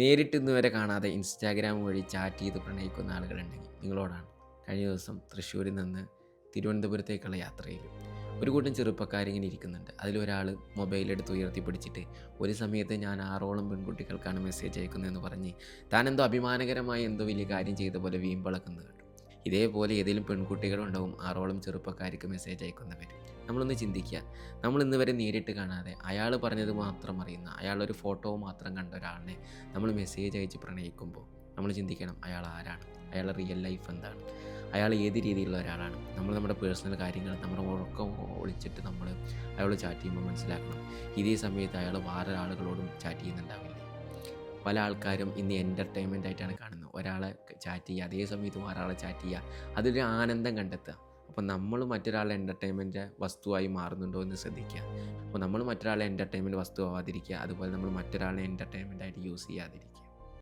നേരിട്ട് വരെ കാണാതെ ഇൻസ്റ്റാഗ്രാം വഴി ചാറ്റ് ചെയ്ത് പ്രണയിക്കുന്ന ആളുകളുണ്ടെങ്കിൽ നിങ്ങളോടാണ്. കഴിഞ്ഞ ദിവസം തൃശ്ശൂരിൽ നിന്ന് തിരുവനന്തപുരത്തേക്കുള്ള യാത്രയിൽ ഒരു കൂട്ടം ചെറുപ്പക്കാരിങ്ങനെ ഇരിക്കുന്നുണ്ട്. അതിലൊരാൾ മൊബൈലെടുത്ത് ഉയർത്തി പിടിച്ചിട്ട് ഒരു സമയത്ത് ഞാൻ ആറോളം പെൺകുട്ടികൾക്കാണ് മെസ്സേജ് അയക്കുന്നതെന്ന് പറഞ്ഞ് താൻ എന്തോ അഭിമാനകരമായി എന്തോ വലിയ കാര്യം ചെയ്ത പോലെ വീമ്പളക്കുന്നത് കേട്ടു ഇതേപോലെ ഏതെങ്കിലും പെൺകുട്ടികളുണ്ടാവും ആറോളം ചെറുപ്പക്കാർക്ക് മെസ്സേജ് അയക്കുന്നവർ. നമ്മളൊന്ന് ചിന്തിക്കുക. നമ്മൾ ഇന്ന് വരെ നേരിട്ട് കാണാതെ അയാൾ പറഞ്ഞത് മാത്രം അറിയുന്ന അയാളൊരു ഫോട്ടോ മാത്രം കണ്ട ഒരാളിനെ നമ്മൾ മെസ്സേജ് അയച്ച് പ്രണയിക്കുമ്പോൾ നമ്മൾ ചിന്തിക്കണം അയാൾ ആരാണ്? അയാളുടെ റിയൽ ലൈഫ് എന്താണ്? അയാൾ ഏത് രീതിയിലുള്ള ഒരാളാണ്? നമ്മൾ നമ്മുടെ പേഴ്സണൽ കാര്യങ്ങൾ നമ്മുടെ ഉറക്കം ഒളിച്ചിട്ട് നമ്മൾ അയാളോട് ചാറ്റ് ചെയ്യുമ്പോൾ മനസ്സിലാക്കണം. ഇതേ സമയത്ത് അയാൾ വേറെ ആളുകളോടും ചാറ്റ് ചെയ്യുന്നുണ്ടാവില്ല? പല ആൾക്കാരും ഇന്ന് എന്റർടൈൻമെന്റ് ആയിട്ടാണ് കാണുന്നത്. ഒരാളെ ചാറ്റ് ചെയ്യുക അതേ സമയത്ത് വേറെ ആളെ ചാറ്റ് ചെയ്യുക. അതൊരു ആനന്ദം കണ്ടെത്തുക. അപ്പോൾ നമ്മൾ മറ്റൊരാളെ എന്റർടൈൻമെന്റ് വസ്തുവായി മാറുന്നുണ്ടോ എന്ന് ശ്രദ്ധിക്കുക. അപ്പോൾ നമ്മൾ മറ്റൊരാളെ എന്റർടൈൻമെന്റ് വസ്തു ആവാതിരിക്കുക അതുപോലെ നമ്മൾ മറ്റൊരാളെ എന്റർടൈൻമെന്റ് ആയിട്ട് യൂസ് ചെയ്യാതിരിക്കുക.